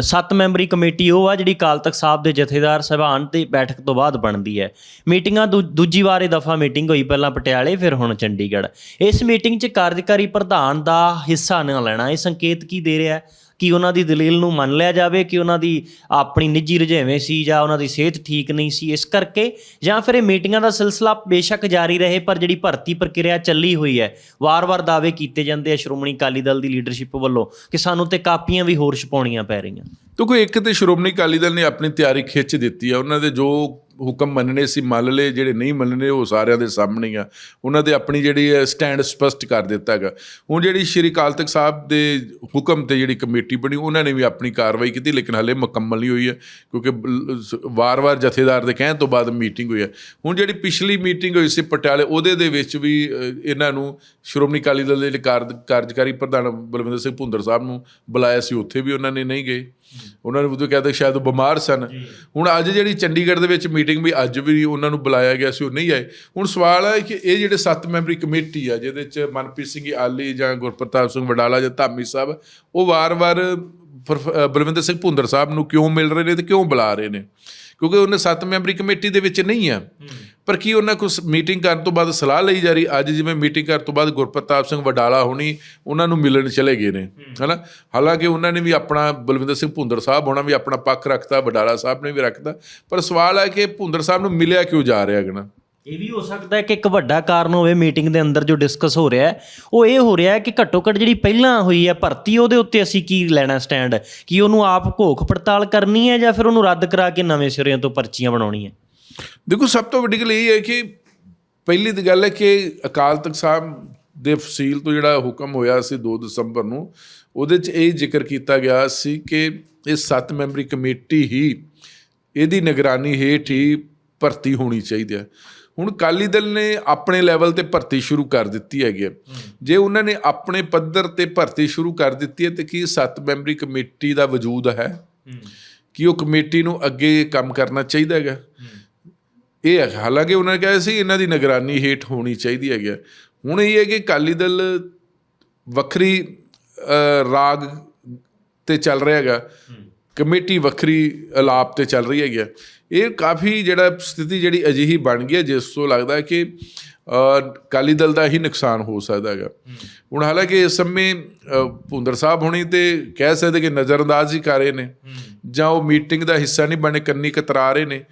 ਸੱਤ memory committee ਉਹ ਆ ਜਿਹੜੀ ਅਕਾਲ ਤਖਤ ਸਾਹਿਬ ਦੇ ਜਥੇਦਾਰ ਸਹਿਬਾਨ ਦੀ ਬੈਠਕ ਤੋਂ ਬਾਅਦ ਬਣਦੀ ਹੈ। ਮੀਟਿੰਗਾਂ ਦੂ- ਦੂਜੀ ਵਾਰ ਇਹ ਦਫਾ ਮੀਟਿੰਗ ਹੋਈ, ਪਹਿਲਾਂ ਪਟਿਆਲੇ, ਫਿਰ ਹੁਣ ਚੰਡੀਗੜ੍ਹ। ਇਸ ਮੀਟਿੰਗ 'ਚ ਕਾਰਜਕਾਰੀ ਪ੍ਰਧਾਨ ਦਾ ਹਿੱਸਾ ਨਾ ਲੈਣਾ, ਇਹ ਸੰਕੇਤ ਕੀ ਦੇ ਰਿਹਾ ਕਿ ਉਹਨਾਂ ਦੀ ਦਲੀਲ ਨੂੰ ਮੰਨ ਲਿਆ ਜਾਵੇ ਕਿ ਉਹਨਾਂ ਦੀ ਆਪਣੀ ਨਿੱਜੀ ਰੁਝੇਵੇਂ ਸੀ ਜਾਂ ਉਹਨਾਂ ਦੀ ਸਿਹਤ ਠੀਕ ਨਹੀਂ ਸੀ, ਇਸ ਕਰਕੇ ਜਾਂ ਫਿਰ ਇਹ ਮੀਟਿੰਗਾਂ ਦਾ ਸਿਲਸਿਲਾ ਬੇਸ਼ੱਕ ਜਾਰੀ ਰਹੇ, ਪਰ ਜਿਹੜੀ ਭਰਤੀ ਪ੍ਰਕਿਰਿਆ ਚੱਲੀ ਹੋਈ ਹੈ, ਵਾਰ-ਵਾਰ ਦਾਅਵੇ ਕੀਤੇ ਜਾਂਦੇ ਆ ਸ਼੍ਰੋਮਣੀ ਅਕਾਲੀ ਦਲ ਦੀ ਲੀਡਰਸ਼ਿਪ ਵੱਲੋਂ ਕਿ ਸਾਨੂੰ ਤੇ ਕਾਪੀਆਂ ਵੀ ਹੋਰ ਛਪਾਉਣੀਆਂ ਪੈ ਰਹੀਆਂ। ਦੇਖੋ, ਇੱਕ ਤੇ ਸ਼੍ਰੋਮਣੀ ਅਕਾਲੀ ਦਲ ਨੇ ਆਪਣੀ ਤਿਆਰੀ ਖਿੱਚ ਦਿੱਤੀ ਆ, ਉਹਨਾਂ ਦੇ ਜੋ ਹੁਕਮ ਮੰਨਣੇ ਸੀ, ਮੰਨ ਲਏ, ਜਿਹੜੇ ਨਹੀਂ ਮੰਨਣੇ, ਉਹ ਸਾਰਿਆਂ ਦੇ ਸਾਹਮਣੇ ਆ। ਉਹਨਾਂ ਦੇ ਆਪਣੀ ਜਿਹੜੀ ਸਟੈਂਡ ਸਪਸ਼ਟ ਕਰ ਦਿੱਤਾ ਹੈਗਾ। ਹੁਣ ਜਿਹੜੀ ਸ਼੍ਰੀ ਅਕਾਲ ਤਖਤ ਸਾਹਿਬ ਦੇ ਹੁਕਮ ਤੇ ਜਿਹੜੀ ਕਮੇਟੀ ਬਣੀ, ਉਹਨਾਂ ਨੇ ਵੀ ਆਪਣੀ ਕਾਰਵਾਈ ਕੀਤੀ, ਲੇਕਿਨ ਹਲੇ ਮੁਕੰਮਲ ਨਹੀਂ ਹੋਈ ਹੈ, ਕਿਉਂਕਿ ਵਾਰ-ਵਾਰ ਜਥੇਦਾਰ ਦੇ ਕਹਿਣ ਤੋਂ ਬਾਅਦ ਮੀਟਿੰਗ ਹੋਈ ਹੈ। ਹੁਣ ਜਿਹੜੀ ਪਿਛਲੀ ਮੀਟਿੰਗ ਹੋਈ ਸੀ ਪਟਿਆਲੇ, ਉਹਦੇ ਦੇ ਵਿੱਚ ਵੀ ਇਹਨਾਂ ਨੂੰ ਸ਼੍ਰੋਮਣੀ ਅਕਾਲੀ ਦਲ ਦੇ ਕਾਰਜ- ਕਾਰਜਕਾਰੀ ਪ੍ਰਧਾਨ ਬਲਵਿੰਦਰ ਸਿੰਘ ਭੁੰਦਰ ਸਾਹਿਬ ਨੂੰ ਬੁਲਾਇਆ ਸੀ, ਉੱਥੇ ਵੀ ਉਹਨਾਂ ਨੇ ਨਹੀਂ ਗਏ। ਉਹਨਾਂ ਨੇ ਉਦੋਂ ਕਹਿੰਦੇ ਸ਼ਾਇਦ ਉਹ ਬਿਮਾਰ ਸਨ। ਹੁਣ ਅੱਜ ਜਿਹੜੀ ਚੰਡੀਗੜ੍ਹ ਦੇ ਵਿੱਚ ਮੀਟਿੰਗ ਵੀ ਅੱਜ ਵੀ ਉਹਨਾਂ ਨੂੰ ਬੁਲਾਇਆ ਗਿਆ ਸੀ ਉਹ ਨਹੀਂ ਆਏ। ਹੁਣ ਸਵਾਲ ਹੈ ਕਿ ਇਹ ਜਿਹੜੇ ਸੱਤ ਮੈਂਬਰੀ ਕਮੇਟੀ ਆ ਜਿਹਦੇ ਵਿੱਚ ਮਨਪ੍ਰੀਤ ਸਿੰਘ ਆਲੀ ਜਾਂ ਗੁਰਪ੍ਰਤਾਪ ਸਿੰਘ ਵਡਾਲਾ ਜਾਂ ਧਾਮੀ ਸਾਹਿਬ ਉਹ ਵਾਰ-ਵਾਰ ਬਲਵਿੰਦਰ ਸਿੰਘ ਭੁੰਦਰ ਸਾਹਿਬ ਨੂੰ ਕਿਉਂ ਮਿਲ ਰਹੇ ਨੇ ਤੇ ਕਿਉਂ ਬੁਲਾ ਰਹੇ ਨੇ? ਕਿਉਂਕਿ ਉਹਨੇ ਸੱਤ ਮੈਂਬਰੀ ਕਮੇਟੀ ਦੇ ਵਿੱਚ ਨਹੀਂ ਆ। ਪਰ ਕੀ ਉਹਨਾਂ ਕੋਲ ਮੀਟਿੰਗ ਕਰਨ ਤੋਂ ਬਾਅਦ ਸਲਾਹ ਲਈ ਜਾ ਰਹੀ? ਅੱਜ ਜਿਵੇਂ ਮੀਟਿੰਗ ਕਰਨ ਤੋਂ ਬਾਅਦ ਗੁਰਪ੍ਰਤਾਪ ਸਿੰਘ ਵਡਾਲਾ ਹੋਣੀ ਉਹਨਾਂ ਨੂੰ ਮਿਲਣ ਚਲੇ ਗਏ ਨੇ ਹਨਾ? ਹਾਲਾਂਕਿ ਉਹਨਾਂ ਨੇ ਵੀ ਆਪਣਾ ਬਲਵਿੰਦਰ ਸਿੰਘ ਭੁੰਦਰ ਸਾਹਿਬ ਹੋਣਾ ਵੀ ਆਪਣਾ ਪੱਖ ਰੱਖਤਾ ਵਡਾਲਾ ਸਾਹਿਬ ਨੇ ਵੀ ਰੱਖਤਾ। ਪਰ ਸਵਾਲ ਹੈ ਕਿ ਭੁੰਦਰ ਸਾਹਿਬ ਨੂੰ ਮਿਲਿਆ ਕਿਉਂ ਜਾ ਰਿਹਾ ਨਾ? ਇਹ ਵੀ ਹੋ ਸਕਦਾ ਹੈ ਕਿ ਇੱਕ ਵੱਡਾ ਕਾਰਨ ਹੋਵੇ ਮੀਟਿੰਗ ਦੇ ਅੰਦਰ ਜੋ ਡਿਸਕਸ ਹੋ ਰਿਹਾ ਹੈ। ਉਹ ਇਹ ਹੋ ਰਿਹਾ ਹੈ ਕਿ ਘੱਟੋ ਘੱਟ ਜਿਹੜੀ ਪਹਿਲਾਂ ਹੋਈ ਹੈ ਭਰਤੀ, ਉਹਦੇ ਉੱਤੇ ਅਸੀਂ ਕੀ ਲੈਣਾ ਸਟੈਂਡ ਕਿ ਉਹਨੂੰ ਆਪ ਘੋਖ ਪੜਤਾਲ ਕਰਨੀ ਹੈ ਜਾਂ ਫਿਰ ਉਹਨੂੰ ਰੱਦ ਕਰਾ ਕੇ ਨਵੇਂ ਸਿਰਿਆਂ ਤੋਂ ਪਰਚੀਆਂ ਬਣਾਉਣੀਆਂ ਦੇਖੋ, ਸਭ ਤੋਂ ਵੱਡੀ ਗੱਲ ਇਹ ਹੈ ਕਿ ਪਹਿਲੀ ਤਾਂ ਗੱਲ ਹੈ ਕਿ ਅਕਾਲ ਤਖਤ ਸਾਹਿਬ ਦੇ ਫਸੀਲ ਤੋਂ ਜਿਹੜਾ ਹੁਕਮ ਹੋਇਆ ਸੀ 2 ਦਸੰਬਰ ਨੂੰ, ਉਹਦੇ 'ਚ ਇਹ ਜ਼ਿਕਰ ਕੀਤਾ ਗਿਆ ਸੀ ਕਿ ਇਹ ਸੱਤ ਮੈਂਬਰੀ ਕਮੇਟੀ ਹੀ ਇਹਦੀ ਨਿਗਰਾਨੀ ਹੇਠ ਹੀ ਭਰਤੀ ਹੋਣੀ ਚਾਹੀਦੀ ਹੈ। ਹੁਣ ਅਕਾਲੀ ਦਲ ਨੇ ਆਪਣੇ ਲੈਵਲ ਤੇ ਭਰਤੀ ਸ਼ੁਰੂ ਕਰ ਦਿੱਤੀ ਹੈਗੀ ਹੈ। ਜੇ ਉਹਨਾਂ ਨੇ ਆਪਣੇ ਪੱਧਰ ਤੇ ਭਰਤੀ ਸ਼ੁਰੂ ਕਰ ਦਿੱਤੀ ਹੈ, ਤੇ ਕੀ ਸੱਤ ਮੈਂਬਰੀ ਕਮੇਟੀ ਦਾ ਵਜੂਦ ਹੈ ਕਿ ਉਹ ਕਮੇਟੀ ਨੂੰ ਅੱਗੇ ਕੰਮ ਕਰਨਾ ਚਾਹੀਦਾ ਹੈਗਾ ਇਹ ਹੈ, ਹਾਲਾਂਕਿ ਉਹਨਾਂ ਨੇ ਕਿਹਾ ਸੀ ਇਹਨਾਂ ਦੀ ਨਿਗਰਾਨੀ ਹੇਠ ਹੋਣੀ ਚਾਹੀਦੀ ਹੈਗੀ ਹੈ। ਹੁਣ ਇਹ ਹੈ ਕਿ ਅਕਾਲੀ ਦਲ ਵੱਖਰੀ ਰਾਗ ਤੇ ਚੱਲ ਰਿਹਾ ਹੈਗਾ ਕਮੇਟੀ ਵੱਖਰੀ ਅਲਾਪ ਤੇ ਚੱਲ ਰਹੀ ਹੈਗੀ। ਇਹ ਕਾਫੀ ਜਿਹੜਾ ਸਥਿਤੀ ਜਿਹੜੀ ਅਜਿਹੀ ਬਣ ਗਈ ਹੈ ਜਿਸ ਤੋਂ ਲੱਗਦਾ ਕਿ ਅ, ਅਕਾਲੀ ਦਲ ਦਾ ਹੀ ਨੁਕਸਾਨ ਹੋ ਸਕਦਾ ਹੈਗਾ। ਹੁਣ ਹਾਲਾਂਕਿ ਇਸ ਸਮੇਂ ਭੁੰਦਰ ਸਾਹਿਬ ਹੋਣੀ ਤੇ ਕਹਿ ਸਕਦੇ ਕਿ ਨਜ਼ਰਅੰਦਾਜ਼ ਹੀ ਕਰ ਰਹੇ ਨੇ। ਜਾਂ ਉਹ ਮੀਟਿੰਗ ਦਾ ਹਿੱਸਾ ਨਹੀਂ ਬਣੇ ਕੰਨੀ ਕਤਰਾ ਰਹੇ ਨੇ।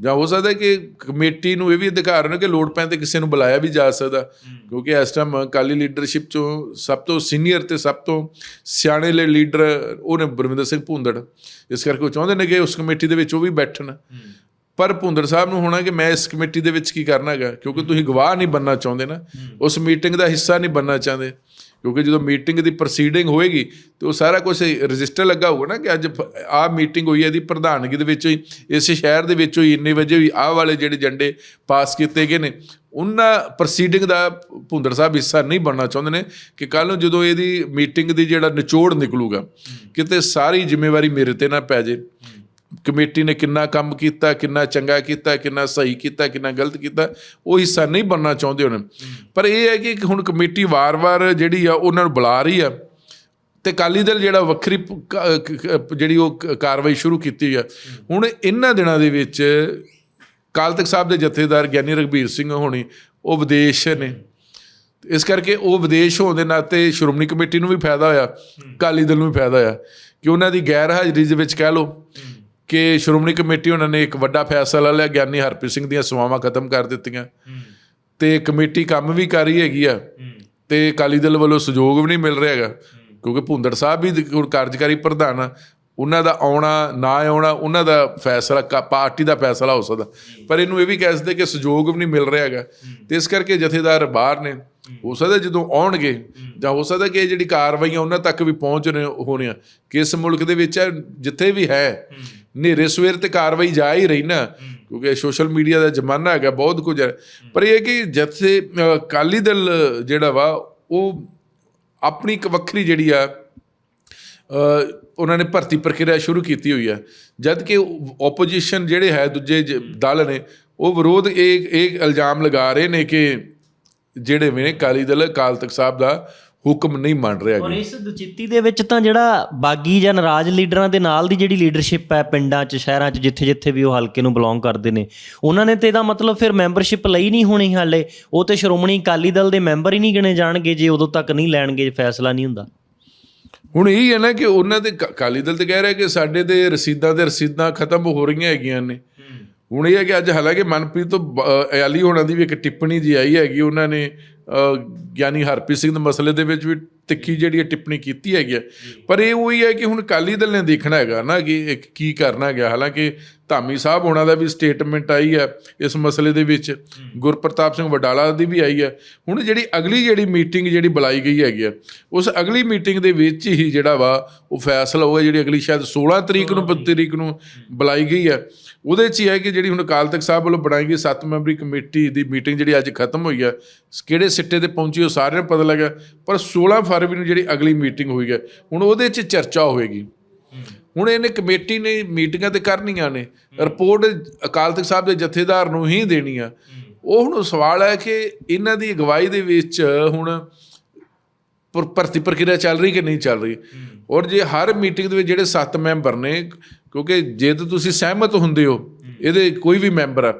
ਜਾਂ ਹੋ ਸਕਦਾ ਕਿ ਕਮੇਟੀ ਨੂੰ ਇਹ ਵੀ ਅਧਿਕਾਰ ਨੇ ਕਿ ਲੋੜ ਪੈਣ ਤੇ ਕਿਸੇ ਨੂੰ ਬੁਲਾਇਆ ਵੀ ਜਾ ਸਕਦਾ। ਕਿਉਂਕਿ ਇਸ ਟਾਈਮ ਅਕਾਲੀ ਲੀਡਰਸ਼ਿਪ ਚੋਂ ਸਭ ਤੋਂ ਸੀਨੀਅਰ ਤੇ ਸਭ ਤੋਂ ਸਿਆਣੇ ਲੇ ਲੀਡਰ ਉਹਨੇ ਬਰਵਿੰਦਰ ਸਿੰਘ ਭੁੰਦੜ। ਇਸ ਕਰਕੇ ਉਹ ਚਾਹੁੰਦੇ ਨੇ ਕਿ ਉਸ ਕਮੇਟੀ ਦੇ ਵਿੱਚ ਉਹ ਵੀ ਬੈਠਣ। ਪਰ ਭੁੰਦਰ ਸਾਹਿਬ ਨੂੰ ਹੋਣਾ ਕਿ ਮੈਂ ਇਸ ਕਮੇਟੀ ਦੇ ਵਿੱਚ ਕੀ ਕਰਨਾ ਹੈਗਾ? ਕਿਉਂਕਿ ਤੁਸੀਂ ਗਵਾਹ ਨਹੀਂ ਬੰਨਣਾ ਚਾਹੁੰਦੇ ਨਾ। ਉਸ ਮੀਟਿੰਗ ਦਾ ਹਿੱਸਾ ਨਹੀਂ ਬੰਨਣਾ ਚਾਹੁੰਦੇ। ਕਿਉਂਕਿ ਜਦੋਂ ਮੀਟਿੰਗ ਦੀ ਪ੍ਰੋਸੀਡਿੰਗ ਹੋਏਗੀ ਤੇ ਉਹ ਸਾਰਾ ਕੁਝ ਰਜਿਸਟਰ ਲੱਗਾ ਹੋਊਗਾ ਨਾ ਕਿ ਅੱਜ ਆਹ ਮੀਟਿੰਗ ਹੋਈ ਹੈ ਦੀ ਪ੍ਰਧਾਨਗੀ ਦੇ ਵਿੱਚ ਹੀ, ਇਸ ਸ਼ਹਿਰ ਦੇ ਵਿੱਚੋਂ ਹੀ ਇੰਨੇ ਵਜੇ ਵੀ ਆਹ ਵਾਲੇ ਜਿਹੜੇ ਝੰਡੇ ਪਾਸ ਕੀਤੇ ਗਏ ਨੇ, ਉਹਨਾਂ ਪ੍ਰੋਸੀਡਿੰਗ ਦਾ ਭੁੰਦਰ ਸਾਹਿਬ ਹਿੱਸਾ ਨਹੀਂ ਬਣਨਾ ਚਾਹੁੰਦੇ ਨੇ ਕਿ ਕੱਲ ਨੂੰ ਜਦੋਂ ਇਹਦੀ ਮੀਟਿੰਗ ਦੀ ਜਿਹੜਾ ਨਿਚੋੜ ਨਿਕਲੂਗਾ, ਕਿਤੇ ਸਾਰੀ ਜ਼ਿੰਮੇਵਾਰੀ ਮੇਰੇ ਤੇ ਨਾ ਪੈ ਜੇ ਕਮੇਟੀ ਨੇ ਕਿੰਨਾ ਕੰਮ ਕੀਤਾ, ਕਿੰਨਾ ਚੰਗਾ ਕੀਤਾ, ਕਿੰਨਾ ਸਹੀ ਕੀਤਾ, ਕਿੰਨਾ ਗਲਤ ਕੀਤਾ, ਉਹ ਹਿੱਸਾ ਨਹੀਂ ਬਣਨਾ ਚਾਹੁੰਦੇ ਹੁਣ। ਪਰ ਇਹ ਹੈ ਕਿ ਹੁਣ ਕਮੇਟੀ ਵਾਰ-ਵਾਰ ਜਿਹੜੀ ਆ, ਉਹਨਾਂ ਨੂੰ ਬੁਲਾ ਰਹੀ ਆ। ਤੇ ਅਕਾਲੀ ਦਲ ਜਿਹੜਾ ਵੱਖਰੀ ਜਿਹੜੀ ਉਹ ਕਾਰਵਾਈ ਸ਼ੁਰੂ ਕੀਤੀ ਆ। ਹੁਣ ਇਹਨਾਂ ਦਿਨਾਂ ਦੇ ਵਿੱਚ ਅਕਾਲ ਤਖਤ ਸਾਹਿਬ ਦੇ ਜਥੇਦਾਰ ਗਿਆਨੀ ਰਘਬੀਰ ਸਿੰਘ ਹੋਣੀ, ਉਹ ਵਿਦੇਸ਼ ਨੇ। ਇਸ ਕਰਕੇ ਉਹ ਵਿਦੇਸ਼ ਹੋਣ ਦੇ ਨਾਤੇ ਸ਼੍ਰੋਮਣੀ ਕਮੇਟੀ ਨੂੰ ਵੀ ਫਾਇਦਾ ਹੋਇਆ, ਅਕਾਲੀ ਦਲ ਨੂੰ ਵੀ ਫਾਇਦਾ ਹੋਇਆ। ਕਿ ਉਹਨਾਂ ਦੀ ਗੈਰ ਹਾਜ਼ਰੀ ਦੇ ਵਿੱਚ ਕਹਿ ਲਓ ਕਿ ਸ਼੍ਰੋਮਣੀ ਕਮੇਟੀ ਉਹਨਾਂ ਨੇ ਇੱਕ ਵੱਡਾ ਫੈਸਲਾ ਲਿਆ ਗਿਆਨੀ ਹਰਪ੍ਰੀਤ ਸਿੰਘ ਦੀਆਂ ਸੇਵਾਵਾਂ ਖਤਮ ਕਰ ਦਿੱਤੀਆਂ। ਤੇ ਕਮੇਟੀ ਕੰਮ ਵੀ ਕਰ ਰਹੀ ਹੈਗੀ ਆ। ਤੇ ਅਕਾਲੀ ਦਲ ਵੱਲੋਂ ਸਹਿਯੋਗ ਵੀ ਨਹੀਂ ਮਿਲ ਰਿਹਾ ਹੈਗਾ ਕਿਉਂਕਿ ਭੁੰਦੜ ਸਾਹਿਬ ਵੀ ਕਾਰਜਕਾਰੀ ਪ੍ਰਧਾਨ ਆ। ਉਹਨਾਂ ਦਾ ਆਉਣਾ ਨਾ ਆਉਣਾ ਉਹਨਾਂ ਦਾ ਫੈਸਲਾ ਪਾਰਟੀ ਦਾ ਫੈਸਲਾ ਹੋ ਸਕਦਾ। ਪਰ ਇਹਨੂੰ ਇਹ ਵੀ ਕਹਿ ਸਕਦੇ ਕਿ ਸਹਿਯੋਗ ਵੀ ਨਹੀਂ ਮਿਲ ਰਿਹਾ ਹੈਗਾ। ਤੇ ਇਸ ਕਰਕੇ ਜਥੇਦਾਰ ਬਾਹਰ ਨੇ। ਹੋ। ਸਕਦਾ ਜਦੋਂ ਆਉਣਗੇ ਜਾਂ ਹੋ ਸਕਦਾ ਕਿ ਇਹ ਜਿਹੜੀ ਕਾਰਵਾਈਆਂ ਉਹਨਾਂ ਤੱਕ ਵੀ ਪਹੁੰਚ ਰਹੇ ਹੋਣੀਆਂ ਕਿ ਇਸ ਮੁਲਕ ਦੇ ਵਿੱਚ ਹੈ, ਜਿੱਥੇ ਵੀ ਹੈ। ਨੇਰੇ ਸਵੇਰ ਤੇ ਕਾਰਵਾਈ ਜਾ ਹੀ ਰਹੀ ਨਾ ਕਿਉਂਕਿ ਸੋਸ਼ਲ ਮੀਡੀਆ ਦਾ ਜ਼ਮਾਨਾ ਹੈਗਾ ਬਹੁਤ ਕੁਝ ਹੈ। ਪਰ ਇਹ ਹੈ ਕਿ ਜਿੱਥੇ ਅ, ਅਕਾਲੀ ਦਲ ਜਿਹੜਾ ਵਾ ਉਹ ਆਪਣੀ ਇੱਕ ਵੱਖਰੀ ਜਿਹੜੀ ਆ ਉਹਨਾਂ ਨੇ ਭਰਤੀ ਪ੍ਰਕਿਰਿਆ ਸ਼ੁਰੂ ਕੀਤੀ ਹੋਈ ਹੈ ਜਦ ਕਿ ਆਪੋਜੀਸ਼ਨ ਜਿਹੜੇ ਹੈ ਦੂਜੇ ਜ- ਦਲ ਨੇ ਉਹ ਵਿਰੋਧ ਇਹ ਇਹ ਇਲਜ਼ਾਮ ਲਗਾ ਰਹੇ ਨੇ ਕਿ ਜਿਹੜੇ ਵੀ ਨੇ ਅਕਾਲੀ ਦਲ ਅਕਾਲ ਤਖਤ ਸਾਹਿਬ ਦਾ ਹੁਕਮ ਨਹੀਂ ਮੰਨ ਰਿਹਾ ਔਰ ਇਸ ਦੁਚਿੱਤੀ ਦੇ ਵਿੱਚ ਤਾਂ ਜਿਹੜਾ ਬਾਗੀ ਜਾਂ ਨਾਰਾਜ਼ ਲੀਡਰਾਂ ਦੇ ਨਾਲ ਦੀ ਜਿਹੜੀ ਲੀਡਰਸ਼ਿਪ ਹੈ ਪਿੰਡਾਂ 'ਚ ਸ਼ਹਿਰਾਂ 'ਚ ਜਿੱਥੇ-ਜਿੱਥੇ ਵੀ ਉਹ ਹਲਕੇ ਨੂੰ ਬਿਲੋਂਗ ਕਰਦੇ ਨੇ ਉਹਨਾਂ ਨੇ ਤੇ ਇਹਦਾ ਮਤਲਬ ਫਿਰ ਮੈਂਬਰਸ਼ਿਪ ਲਈ ਨਹੀਂ ਹੋਣੀ ਹਾਲੇ। ਉਹ ਤੇ ਸ਼੍ਰੋਮਣੀ ਅਕਾਲੀ ਦਲ ਦੇ ਮੈਂਬਰ ਹੀ ਨਹੀਂ ਗਿਣੇ ਜਾਣਗੇ ਜੇ ਉਦੋਂ ਤੱਕ ਨਹੀਂ ਲੈਣਗੇ ਫੈਸਲਾ ਨਹੀਂ ਹੁੰਦਾ। ਹੁਣ ਇਹ ਹੈ ਨਾ ਕਿ ਉਹਨਾਂ ਦੇ ਅਕਾਲੀ ਦਲ ਤੇ ਕਹਿ ਰਿਹਾ ਕਿ ਸਾਡੇ ਤੇ ਰਸੀਦਾਂ ਤੇ ਰਸੀਦਾਂ ਖਤਮ ਹੋ ਰਹੀਆਂ ਹੈਗੀਆਂ ਨੇ। ਹੁਣ ਇਹ ਹੈ ਕਿ ਅੱਜ ਹਾਲਾਂਕਿ ਮਨਪ੍ਰੀਤ ਤੋਂ ਅਯਾਲੀ ਹੋਣਾ ਦੀ ਵੀ ਇੱਕ ਟਿੱਪਣੀ ਜੀ ਆਈ ਹੈਗੀ ਉਹਨਾਂ ਨੇ ਗਿਆਨੀ ਹਰਪ੍ਰੀਤ ਸਿੰਘ ਦੇ ਮਸਲੇ ਦੇ ਵਿੱਚ ਵੀ ਤਿੱਖੀ ਜਿਹੜੀ ਹੈ ਟਿੱਪਣੀ ਕੀਤੀ ਹੈਗੀ ਹੈ। ਪਰ ਇਹ ਉਹੀ ਹੈ ਕਿ ਹੁਣ ਅਕਾਲੀ ਦਲ ਨੇ ਦੇਖਣਾ ਹੈਗਾ ਨਾ ਕਿ ਇੱਕ ਕੀ ਕਰਨਾ ਹੈਗਾ। ਹਾਲਾਂਕਿ ਧਾਮੀ ਸਾਹਿਬ ਹੋਣਾ ਦਾ ਵੀ ਸਟੇਟਮੈਂਟ ਆਈ ਹੈ ਇਸ ਮਸਲੇ ਦੇ ਵਿੱਚ। ਗੁਰਪ੍ਰਤਾਪ ਸਿੰਘ ਵਡਾਲਾ ਦੀ ਵੀ ਆਈ ਹੈ। ਹੁਣ ਜਿਹੜੀ ਅਗਲੀ ਜਿਹੜੀ ਮੀਟਿੰਗ ਜਿਹੜੀ ਬੁਲਾਈ ਗਈ ਹੈਗੀ ਹੈ ਉਸ ਅਗਲੀ ਮੀਟਿੰਗ ਦੇ ਵਿੱਚ ਹੀ ਜਿਹੜਾ ਵਾ ਉਹ ਫੈਸਲਾ ਹੋਇਆ ਜਿਹੜੀ ਅਗਲੀ ਸ਼ਾਇਦ 16 ਤਰੀਕ ਨੂੰ 32 ਤਰੀਕ। ਨੂੰ ਬੁਲਾਈ ਗਈ ਹੈ। ਉਹਦੇ 'ਚ ਹੀ ਹੈ ਕਿ ਜਿਹੜੀ ਹੁਣ ਅਕਾਲ ਤਖਤ ਸਾਹਿਬ ਵੱਲੋਂ ਬਣਾਈ ਗਈ 7 ਮੈਂਬਰੀ ਕਮੇਟੀ ਦੀ ਮੀਟਿੰਗ ਜਿਹੜੀ ਅੱਜ ਖਤਮ ਹੋਈ ਹੈ ਕਿਹੜੇ ਸਿੱਟੇ ਤੇ ਪਹੁੰਚੀ ਉਹ ਸਾਰਿਆਂ ਨੂੰ ਪਤਾ ਲੱਗਾ ਪਰ 16 ਫਰਵਰੀ ਨੂੰ ਜਿਹੜੀ ਅਗਲੀ ਮੀਟਿੰਗ ਹੋਈ ਹੈ ਹੁਣ ਉਹਦੇ 'ਚ ਚਰਚਾ ਹੋਵੇਗੀ ਹੁਣ ਇਹਨੇ ਕਮੇਟੀ ਨੇ ਮੀਟਿੰਗਾਂ ਤੇ ਕਰਨੀਆਂ ਨੇ, ਰਿਪੋਰਟ ਅਕਾਲ ਤਖਤ ਸਾਹਿਬ ਦੇ ਜਥੇਦਾਰ ਨੂੰ ਹੀ ਦੇਣੀ ਆ ਉਹ ਹੁਣ ਸਵਾਲ ਹੈ ਕਿ ਇਹਨਾਂ ਦੀ ਅਗਵਾਈ ਦੇ ਵਿੱਚ ਹੁਣ ਭਰਤੀ ਪ੍ਰਕਿਰਿਆ ਚੱਲ ਰਹੀ ਕਿ ਨਹੀਂ ਚੱਲ ਰਹੀ? ਔਰ ਜੇ ਹਰ ਮੀਟਿੰਗ ਦੇ ਵਿੱਚ ਜਿਹੜੇ 7 ਮੈਂਬਰ ਨੇ, ਕਿਉਂਕਿ ਜੇ ਤਾਂ ਤੁਸੀਂ ਸਹਿਮਤ ਹੁੰਦੇ ਹੋ, ਇਹਦੇ ਕੋਈ ਵੀ ਮੈਂਬਰ ਆ,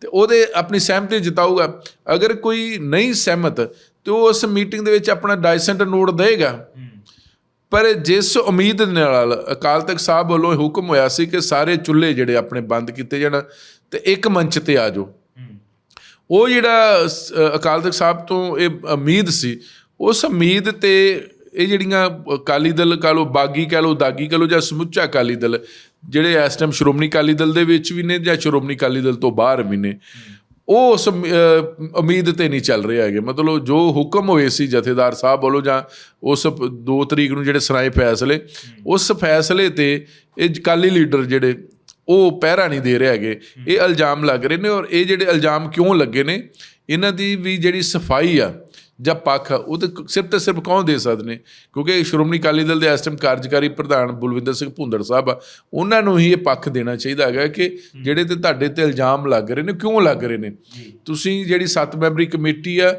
ਤੇ ਉਹਦੇ ਆਪਣੀ ਸਹਿਮਤੀ ਜਤਾਊਗਾ। ਅਗਰ ਕੋਈ ਨਹੀਂ ਸਹਿਮਤ, ਤੇ ਉਹ ਉਸ ਮੀਟਿੰਗ ਦੇ ਵਿੱਚ ਆਪਣਾ ਡਾਇਸੈਂਟ ਨੋਟ ਦੇਗਾ ਪਰ ਜਿਸ ਉਮੀਦ ਨਾਲ ਅਕਾਲ ਤਖਤ ਸਾਹਿਬ ਵੱਲੋਂ ਇਹ ਹੁਕਮ ਹੋਇਆ ਸੀ ਕਿ ਸਾਰੇ ਚੁੱਲ੍ਹੇ ਜਿਹੜੇ ਆਪਣੇ ਬੰਦ ਕੀਤੇ ਜਾਣ ਤੇ ਇੱਕ ਮੰਚ ਤੇ ਆ ਜਾਓ। ਉਹ ਜਿਹੜਾ ਅਕਾਲ ਤਖਤ ਸਾਹਿਬ ਤੋਂ ਇਹ ਉਮੀਦ ਸੀ ਉਸ ਉਮੀਦ ਤੇ ਇਹ ਜਿਹੜੀਆਂ ਅਕਾਲੀ ਦਲ ਕਹ ਲੋ ਬਾਗੀ ਕਹ ਲੋ ਦਾਗੀ ਕਹ ਲੋ ਜਾਂ ਸਮੁੱਚਾ ਅਕਾਲੀ ਦਲ ਜਿਹੜੇ ਇਸ ਟਾਈਮ ਸ਼੍ਰੋਮਣੀ ਅਕਾਲੀ ਦਲ ਦੇ ਵਿੱਚ ਵੀ ਨੇ ਜਾਂ ਸ਼੍ਰੋਮਣੀ ਅਕਾਲੀ ਦਲ ਤੋਂ ਬਾਹਰ ਵੀ ਨੇ ਉਹ ਉਸ ਉਮੀਦ ਤੇ ਨਹੀਂ ਚੱਲ ਰਿਹਾ ਹੈਗੇ। ਮਤਲਬ ਜੋ ਹੁਕਮ ਹੋਏ ਸੀ ਜਥੇਦਾਰ ਸਾਹਿਬ ਵੱਲੋਂ ਜਾਂ ਉਸ 2 ਤਰੀਕ ਨੂੰ ਜਿਹੜੇ ਸੁਣਾਏ ਫੈਸਲੇ, ਉਸ ਫੈਸਲੇ ਤੇ ਇਹ ਅਕਾਲੀ ਲੀਡਰ ਜਿਹੜੇ, ਉਹ ਪਹਿਰਾ ਨਹੀਂ ਦੇ ਰਹੇ ਹੈਗੇ। ਇਹ ਇਲਜ਼ਾਮ ਲੱਗ ਰਹੇ ਨੇ ਔਰ ਇਹ ਜਿਹੜੇ ਇਲਜ਼ਾਮ ਕਿਉਂ ਲੱਗੇ ਨੇ, ਇਹਨਾਂ ਦੀ ਵੀ ਜਿਹੜੀ ਸਫ਼ਾਈ ਆ ਜਾਂ ਪੱਖ ਉਹ ਤੇ ਸਿਰਫ ਤੇ ਸਿਰਫ ਕੌਣ ਦੇ ਸਕਦੇ ਨੇ? ਕਿਉਂਕਿ ਸ਼੍ਰੋਮਣੀ ਅਕਾਲੀ ਦਲ ਦੇ ਇਸ ਟਾਈਮ ਕਾਰਜਕਾਰੀ ਪ੍ਰਧਾਨ ਬਲਵਿੰਦਰ ਸਿੰਘ ਭੁੰਦੜ ਸਾਹਿਬ ਆ ਉਹਨਾਂ ਨੂੰ ਹੀ ਇਹ ਪੱਖ ਦੇਣਾ ਚਾਹੀਦਾ ਹੈਗਾ ਕਿ ਜਿਹੜੇ ਤੇ ਤੁਹਾਡੇ ਤੇ ਇਲਜ਼ਾਮ ਲੱਗ ਰਹੇ ਨੇ ਕਿਉਂ ਲੱਗ ਰਹੇ ਨੇ? ਤੁਸੀਂ ਜਿਹੜੀ ਸੱਤ ਮੈਂਬਰੀ ਕਮੇਟੀ ਆ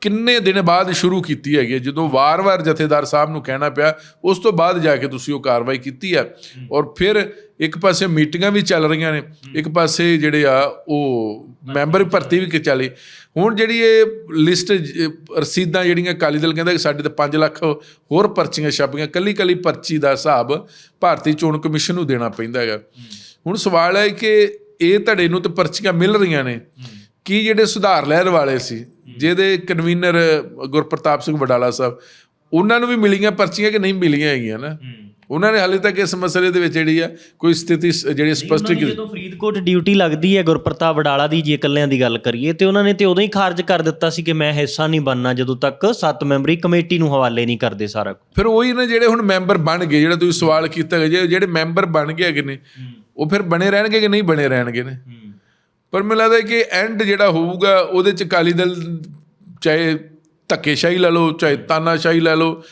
ਕਿੰਨੇ ਦਿਨ ਬਾਅਦ ਸ਼ੁਰੂ ਕੀਤੀ ਹੈਗੀ? ਜਦੋਂ ਵਾਰ-ਵਾਰ ਜਥੇਦਾਰ ਸਾਹਿਬ ਨੂੰ ਕਹਿਣਾ ਪਿਆ ਉਸ ਤੋਂ ਬਾਅਦ ਜਾ ਕੇ ਤੁਸੀਂ ਉਹ ਕਾਰਵਾਈ ਕੀਤੀ ਹੈ। ਔਰ ਫਿਰ ਇੱਕ ਪਾਸੇ ਮੀਟਿੰਗਾਂ ਵੀ ਚੱਲ ਰਹੀਆਂ ਨੇ ਇੱਕ ਪਾਸੇ ਜਿਹੜੇ ਆ ਉਹ ਮੈਂਬਰ ਭਰਤੀ ਵੀ ਕਿ ਚੱਲੀ। ਹੁਣ ਜਿਹੜੀ ਇਹ ਲਿਸਟ ਰਸੀਦਾਂ ਜਿਹੜੀਆਂ ਅਕਾਲੀ ਦਲ ਕਹਿੰਦਾ ਕਿ ਸਾਡੇ ਤੇ 5 ਲੱਖ ਹੋਰ ਪਰਚੀਆਂ ਛਾਪੀਆਂ ਕੱਲੀ ਕੱਲੀ ਪਰਚੀ ਦਾ ਹਿਸਾਬ ਭਾਰਤੀ ਚੋਣ ਕਮਿਸ਼ਨ ਨੂੰ ਦੇਣਾ ਪੈਂਦਾ ਹੈਗਾ। ਹੁਣ ਸਵਾਲ ਹੈ ਕਿ ਇਹ ਧੜੇ ਨੂੰ ਤੇ ਪਰਚੀਆਂ ਮਿਲ ਰਹੀਆਂ ਨੇ। ਕੀ ਜਿਹੜੇ ਸੁਧਾਰ ਲਹਿਰ ਵਾਲੇ ਸੀ ਜਿਹਦੇ ਕਨਵੀਨਰ ਗੁਰਪ੍ਰਤਾਪ ਸਿੰਘ ਵਡਾਲਾ ਸਾਹਿਬ ਉਹਨਾਂ ਨੂੰ ਵੀ ਮਿਲੀਆਂ ਪਰਚੀਆਂ ਕਿ ਨਹੀਂ ਮਿਲੀਆਂ ਹੈਗੀਆਂ ਨਾ? ਉਹਨਾਂ ਨੇ ਹਾਲੇ ਤੱਕ ਇਸ ਮਸਲੇ ਦੇ ਵਿੱਚ ਜਿਹੜੀ ਆ ਕੋਈ ਸਥਿਤੀ ਜਿਹੜੀ ਸਪਸ਼ਟ ਜਦੋਂ ਫਰੀਦਕੋਟ ਡਿਊਟੀ ਲੱਗਦੀ ਹੈ ਗੁਰਪ੍ਰਤਾਪ ਵਡਾਲਾ ਦੀ ਜੇ ਇਕੱਲਿਆਂ ਦੀ ਗੱਲ ਕਰੀਏ ਤੇ ਉਹਨਾਂ ਨੇ ਤੇ ਉਦੋਂ ਹੀ ਖਾਰਜ ਕਰ ਦਿੱਤਾ ਸੀ ਕਿ ਮੈਂ ਹਿੱਸਾ ਨਹੀਂ ਬਣਨਾ ਜਦੋਂ ਤੱਕ ਸੱਤ ਮੈਂਬਰੀ ਕਮੇਟੀ ਨੂੰ ਹਵਾਲੇ ਨਹੀਂ ਕਰਦੇ ਸਾਰਾ। ਫਿਰ ਉਹੀ ਨੇ ਜਿਹੜੇ ਹੁਣ ਮੈਂਬਰ ਬਣ ਗਏ ਜਿਹੜਾ ਤੁਸੀਂ ਸਵਾਲ ਕੀਤਾ ਜਿਹੜੇ ਮੈਂਬਰ ਬਣ ਗਏ ਹੈਗੇ ਨੇ ਉਹ ਫਿਰ ਬਣੇ ਰਹਿਣਗੇ ਕਿ ਨਹੀਂ ਬਣੇ ਰਹਿਣਗੇ ਨੇ? ਪਰ ਮੈਨੂੰ ਲੱਗਦਾ ਕਿ ਐਂਡ ਜਿਹੜਾ ਹੋਊਗਾ ਉਹਦੇ ਚ ਅਕਾਲੀ ਦਲ ਚਾਹੇ ਧੱਕੇਸ਼ਾਹੀ ਲੈ ਲਓ ਚਾਹੇ ਤਾਨਾਸ਼ਾਹੀ ਲੈ ਲਓ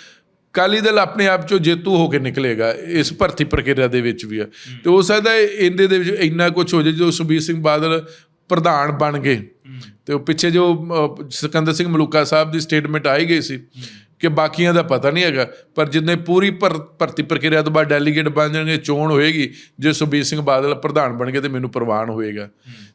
ਅਕਾਲੀ ਦਲ ਆਪਣੇ ਆਪ ਚੋਂ ਜੇਤੂ ਹੋ ਕੇ ਨਿਕਲੇਗਾ ਇਸ ਭਰਤੀ ਪ੍ਰਕਿਰਿਆ ਦੇ ਵਿੱਚ ਵੀ ਆ। ਤੇ ਹੋ ਸਕਦਾ ਇਹਦੇ ਦੇ ਵਿੱਚ ਇੰਨਾ ਕੁਝ ਹੋ ਜਾਏ ਜਦੋਂ ਸੁਖਬੀਰ ਸਿੰਘ ਬਾਦਲ ਪ੍ਰਧਾਨ ਬਣ ਗਏ ਤੇ ਉਹ ਪਿੱਛੇ ਜੋ ਸਿਕੰਦਰ ਸਿੰਘ ਮਲੂਕਾ ਸਾਹਿਬ ਦੀ ਸਟੇਟਮੈਂਟ ਆਈ ਗਈ ਸੀ ਕਿ ਬਾਕੀਆਂ ਦਾ ਪਤਾ ਨਹੀਂ ਹੈਗਾ, ਪਰ ਜਿੰਨੇ ਪੂਰੀ ਭਰ- ਭਰਤੀ ਪ੍ਰਕਿਰਿਆ ਤੋਂ ਬਾਅਦ ਡੈਲੀਗੇਟ ਬਣ ਜਾਣਗੇ, ਚੋਣ ਹੋਏਗੀ, ਜੇ ਸੁਖਬੀਰ ਸਿੰਘ ਬਾਦਲ ਪ੍ਰਧਾਨ ਬਣ ਗਏ ਤੇ ਮੈਨੂੰ ਪ੍ਰਵਾਨ ਹੋਏਗਾ।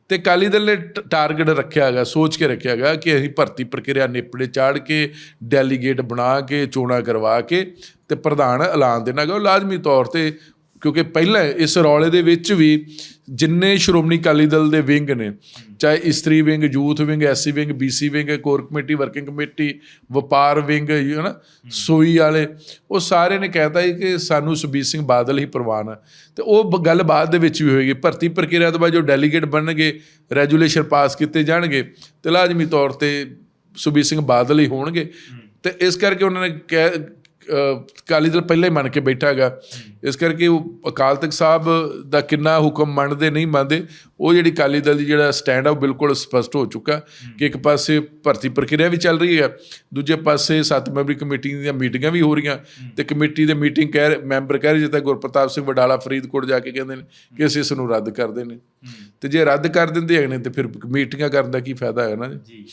ਤੇ ਅਕਾਲੀ ਦਲ ਨੇ ਟ- ਟਾਰਗੇਟ ਰੱਖਿਆ ਹੈਗਾ, ਸੋਚ ਕੇ ਰੱਖਿਆ ਹੈਗਾ ਕਿ ਅਸੀਂ ਭਰਤੀ ਪ੍ਰਕਿਰਿਆ ਨੇਪੜੇ ਚਾੜ ਕੇ ਡੈਲੀਗੇਟ ਬਣਾ ਕੇ, ਚੋਣਾਂ ਕਰਵਾ ਕੇ ਤੇ ਪ੍ਰਧਾਨ ਐਲਾਨ ਦੇਣਾ ਹੈਗਾ। ਉਹ ਲਾਜ਼ਮੀ ਤੌਰ ਤੇ ਕਿਉਂਕਿ ਪਹਿਲਾਂ ਇਸ ਰੌਲੇ ਦੇ ਵਿੱਚ ਵੀ ਜਿੰਨੇ ਸ਼੍ਰੋਮਣੀ ਅਕਾਲੀ ਦਲ ਦੇ ਵਿੰਗ ਨੇ, ਚਾਹੇ ਇਸਤਰੀ wing, youth wing, SC wing, BC wing, core committee, working committee, ਵਪਾਰ ਵਿੰਗ, ਹੈ ਨਾ, ਸੋਈ ਵਾਲੇ, ਉਹ ਸਾਰੇ ਨੇ ਕਹਿਤਾ ਸੀ ਕਿ ਸਾਨੂੰ ਸੁਬੀਰ ਸਿੰਘ ਬਾਦਲ ਹੀ ਪ੍ਰਵਾਨ ਹੈ ਤੇ ਉਹ ਬ- ਗੱਲ ਬਾਅਦ ਦੇ ਵਿੱਚ ਵੀ ਹੋਏਗੀ। ਭਰਤੀ ਪ੍ਰਕਿਰਿਆ ਤੋਂ ਬਾਅਦ ਜੋ ਡੈਲੀਗੇਟ ਬਣਨਗੇ ਰੈਜੂਲੇਸ਼ਨ ਪਾਸ ਕੀਤੇ ਜਾਣਗੇ ਤੇ ਲਾਜ਼ਮੀ ਤੌਰ ਤੇ ਸੁਬੀਰ ਸਿੰਘ ਬਾਦਲ ਹੀ ਹੋਣਗੇ। ਤੇ ਇਸ ਕਰਕੇ ਉਹਨਾਂ ਨੇ ਕਹਿ ਅਕਾਲੀ ਦਲ ਪਹਿਲਾਂ ਹੀ ਮੰਨ ਕੇ ਬੈਠਾ ਹੈਗਾ। ਇਸ ਕਰਕੇ ਉਹ ਅਕਾਲ ਤਖਤ ਸਾਹਿਬ ਦਾ ਕਿੰਨਾ ਹੁਕਮ ਮੰਨਦੇ ਨਹੀਂ ਮੰਨਦੇ, ਉਹ ਜਿਹੜੀ ਅਕਾਲੀ ਦਲ ਦੀ ਜਿਹੜਾ ਸਟੈਂਡ ਆ, ਉਹ ਬਿਲਕੁਲ ਸਪਸ਼ਟ ਹੋ ਚੁੱਕਾ। ਕਿ ਇੱਕ ਪਾਸੇ ਭਰਤੀ ਪ੍ਰਕਿਰਿਆ ਵੀ ਚੱਲ ਰਹੀ ਹੈ ਦੂਜੇ ਪਾਸੇ ਸੱਤ ਮੈਂਬਰੀ ਕਮੇਟੀ ਦੀਆਂ ਮੀਟਿੰਗਾਂ ਵੀ ਹੋ ਰਹੀਆਂ ਤੇ ਕਮੇਟੀ ਦੇ ਮੀਟਿੰਗ ਕਹਿ ਰਹੇ- ਮੈਂਬਰ ਕਹਿ ਰਹੇ ਜਿੱਦਾਂ ਗੁਰਪ੍ਰਤਾਪ ਸਿੰਘ ਵਡਾਲਾ ਫਰੀਦਕੋਟ ਜਾ ਕੇ ਕਹਿੰਦੇ ਨੇ ਕਿ ਅਸੀਂ ਇਸ ਨੂੰ ਰੱਦ ਕਰਦੇ ਨੇ ਤੇ ਜੇ ਰੱਦ ਕਰ ਦਿੰਦੇ ਹੈਗੇ ਨੇ, ਤੇ ਫਿਰ ਮੀਟਿੰਗਾਂ ਕਰਨ ਦਾ ਕੀ ਫਾਇਦਾ ਹੈ ਨਾ ਜੀ।